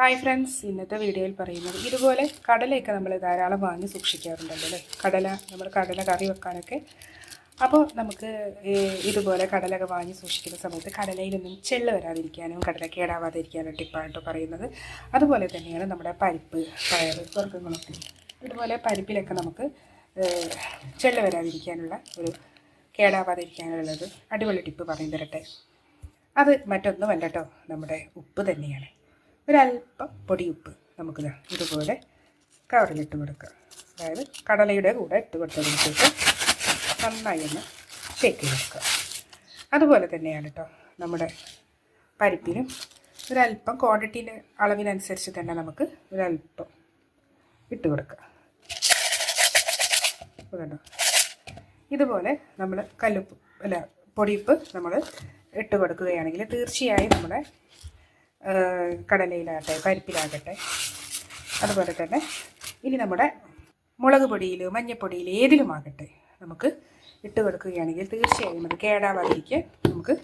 Hi friends ഇന്നത്തെ വീഡിയോയിൽ പറയുന്നത് ഇതുപോലെ കടലയൊക്കെ നമ്മൾ ധാരാളം വാങ്ങി സൂക്ഷിക്കാറുണ്ടല്ലോ അല്ലേ? കടല നമ്മൾ കടല കറി വെക്കാനൊക്കെ. അപ്പോൾ നമുക്ക് ഇതുപോലെ കടലൊക്കെ വാങ്ങി സൂക്ഷിക്കുന്ന സമയത്ത് കടലയിലൊന്നും ചെള്ള് വരാതിരിക്കാനും കടല കേടാവാതിരിക്കാനും ടിപ്പായിട്ട് പറയുന്നത്. അതുപോലെ തന്നെയാണ് നമ്മുടെ പരിപ്പ് പയർ വർഗങ്ങളൊക്കെ. ഇതുപോലെ പരിപ്പിലൊക്കെ നമുക്ക് ചെള്ള് വരാതിരിക്കാനുള്ള ഒരു കേടാവാതിരിക്കാനുള്ളത് അടിപൊളി ടിപ്പ് പറഞ്ഞു തരട്ടെ അത് മറ്റൊന്നുമല്ല കേട്ടോ നമ്മുടെ ഉപ്പ് തന്നെയാണ്. ഒരല്പം പൊടിയുപ്പ് നമുക്ക് ഇതുപോലെ കവറിലിട്ട് കൊടുക്കുക അതായത് കടലയുടെ കൂടെ ഇട്ട് കൊടുത്തതിന് ശേഷം നന്നായി ഒന്ന് ഷേക്ക് കൊടുക്കുക അതുപോലെ തന്നെയാണ് കേട്ടോ നമ്മുടെ പരിപ്പിനും ഒരല്പം ക്വാണ്ടിറ്റീന്റെ അളവിനനുസരിച്ച് തന്നെ നമുക്ക് ഒരല്പം ഇട്ട് കൊടുക്കുക ഇതുപോലെ നമ്മൾ കല്ലുപ്പ് അല്ല പൊടിയുപ്പ് നമ്മൾ ഇട്ട് കൊടുക്കുകയാണെങ്കിൽ തീർച്ചയായും നമ്മുടെ കടലയിലാകട്ടെ പരിപ്പിലാകട്ടെ. അതുപോലെ തന്നെ ഇനി നമ്മുടെ മുളക് പൊടിയിൽ മഞ്ഞപ്പൊടിയിൽ ഏതിലുമാകട്ടെ നമുക്ക് ഇട്ട് കൊടുക്കുകയാണെങ്കിൽ തീർച്ചയായും അത് കേടാവാതിരിക്കാൻ നമുക്ക്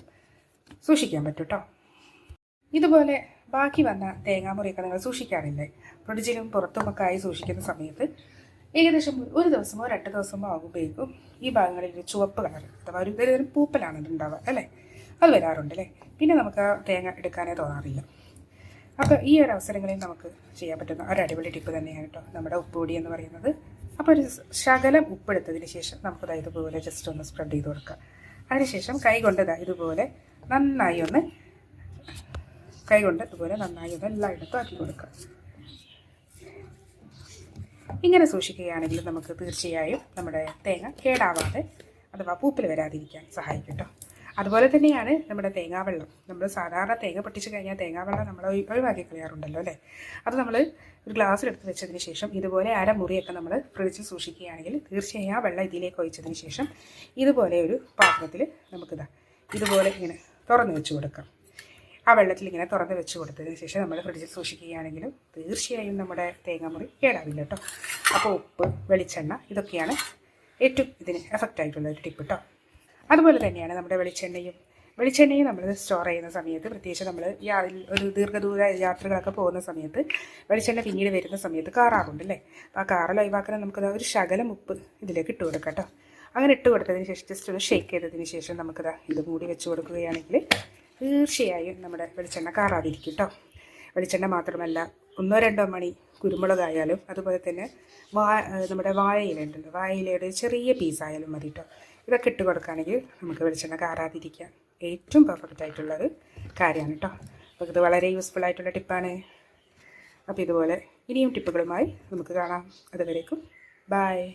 സൂക്ഷിക്കാൻ പറ്റും കേട്ടോ ഇതുപോലെ ബാക്കി വന്ന തേങ്ങാമുറിയൊക്കെ നിങ്ങൾ സൂക്ഷിക്കാറില്ലേ? ഫ്രിഡ്ജിലും പുറത്തുമൊക്കെ ആയി സൂക്ഷിക്കുന്ന സമയത്ത് ഏകദേശം ഒരു ദിവസമോ രണ്ട് ദിവസമോ ആകുമ്പോഴേക്കും ഈ ഭാഗങ്ങളിൽ ഒരു ചുവപ്പ് കളർ അഥവാ ഒരു ഒരു പൂപ്പലാണ് ഉണ്ടാവുക അല്ലേ? അത് വരാറുണ്ട് അല്ലേ പിന്നെ നമുക്ക് ആ തേങ്ങ എടുക്കാനേ തോന്നാറില്ല. അപ്പോൾ ഈ ഒരു അവസരങ്ങളിൽ നമുക്ക് ചെയ്യാൻ പറ്റുന്ന ഒരു അടിപൊളി ടിപ്പ് തന്നെയാണ് കേട്ടോ നമ്മുടെ ഉപ്പുപൊടി എന്ന് പറയുന്നത്. അപ്പോൾ ഒരു ശകലം ഉപ്പെടുത്തതിന് ശേഷം നമുക്കത് ഇതുപോലെ ജസ്റ്റ് ഒന്ന് സ്പ്രെഡ് ചെയ്ത് കൊടുക്കുക അതിനുശേഷം കൈ കൊണ്ട് ദാ ഇതുപോലെ നന്നായി ഒന്ന് കൈ കൊണ്ട് ഇതുപോലെ നന്നായി ഒന്ന് എല്ലായിടത്തും ആക്കി കൊടുക്കുക ഇങ്ങനെ സൂക്ഷിക്കുകയാണെങ്കിൽ നമുക്ക് തീർച്ചയായും നമ്മുടെ തേങ്ങ കേടാവാതെ അഥവാ പൂപ്പിൽ വരാതിരിക്കാൻ സഹായിക്കും കേട്ടോ. അതുപോലെ തന്നെയാണ് നമ്മുടെ തേങ്ങാവെള്ളം. നമ്മൾ സാധാരണ തേങ്ങ പൊട്ടിച്ച് കഴിഞ്ഞാൽ തേങ്ങാവെള്ളം നമ്മൾ ഒഴി- ഒഴിവാക്കി കളയാറുണ്ടല്ലോ അല്ലേ? അത് നമ്മൾ ഒരു ഗ്ലാസ്സിലെടുത്ത് വെച്ചതിന് ശേഷം ഇതുപോലെ അര മുറിയൊക്കെ നമ്മൾ ഫ്രിഡ്ജിൽ സൂക്ഷിക്കുകയാണെങ്കിൽ തീർച്ചയായും ആ വെള്ളം ഇതിലേക്ക് ഒഴിച്ചതിന് ശേഷം ഇതുപോലെ ഒരു പാത്രത്തിൽ നമുക്കിതാ ഇതുപോലെ ഇങ്ങനെ തുറന്ന് വെച്ച് കൊടുക്കാം. ആ വെള്ളത്തിൽ ഇങ്ങനെ തുറന്ന് വെച്ച് കൊടുത്തതിന് ശേഷം നമ്മൾ ഫ്രിഡ്ജിൽ സൂക്ഷിക്കുകയാണെങ്കിലും തീർച്ചയായും നമ്മുടെ തേങ്ങാമുറി കേടാവില്ല കേട്ടോ. അപ്പോൾ ഉപ്പ് വെളിച്ചെണ്ണ ഇതൊക്കെയാണ് ഏറ്റവും ഇതിന് എഫക്റ്റായിട്ടുള്ള ഒരു ടിപ്പ് കേട്ടോ അതുപോലെ തന്നെയാണ് നമ്മുടെ വെളിച്ചെണ്ണയും. വെളിച്ചെണ്ണയും നമ്മൾ സ്റ്റോർ ചെയ്യുന്ന സമയത്ത് പ്രത്യേകിച്ച് നമ്മൾ ഒരു ദീർഘദൂര യാത്രകളൊക്കെ പോകുന്ന സമയത്ത് വെളിച്ചെണ്ണ പിന്നീട് വരുന്ന സമയത്ത് കാറാറുണ്ട് അല്ലേ? അപ്പോൾ ആ കാറൽ ഒഴിവാക്കാൻ നമുക്കത് ഒരു ശകലം ഉപ്പ് ഇതിലേക്ക് ഇട്ട് കൊടുക്കാം കേട്ടോ. അങ്ങനെ ഇട്ട് കൊടുത്തതിന് ശേഷം ജസ്റ്റ് ഒന്ന് ഷേക്ക് ചെയ്തതിന് ശേഷം നമുക്കത് ഇത് മൂടി വെച്ച് കൊടുക്കുകയാണെങ്കിൽ തീർച്ചയായും നമ്മുടെ വെളിച്ചെണ്ണ കാറാതിരിക്കും കേട്ടോ. വെളിച്ചെണ്ണ മാത്രമല്ല ഒന്നോ രണ്ടോ മണി കുരുമുളകായാലും അതുപോലെ തന്നെ വാ നമ്മുടെ വാഴയില ഉണ്ടല്ലോ വാഴയിലയുടെ ചെറിയ പീസായാലും മതി കേട്ടോ ഇതൊക്കെ ഇട്ട് കൊടുക്കുകയാണെങ്കിൽ നമുക്ക് വെളിച്ചെണ്ണ കാറാതിരിക്കാം ഏറ്റവും പെർഫെക്റ്റ് ആയിട്ടുള്ളൊരു കാര്യമാണ് കേട്ടോ അപ്പോൾ ഇത് വളരെ യൂസ്ഫുൾ ആയിട്ടുള്ള ടിപ്പാണ് അപ്പോൾ ഇതുപോലെ ഇനിയും ടിപ്പുകളുമായി നമുക്ക് കാണാം. അതുവരേക്കും ബായ്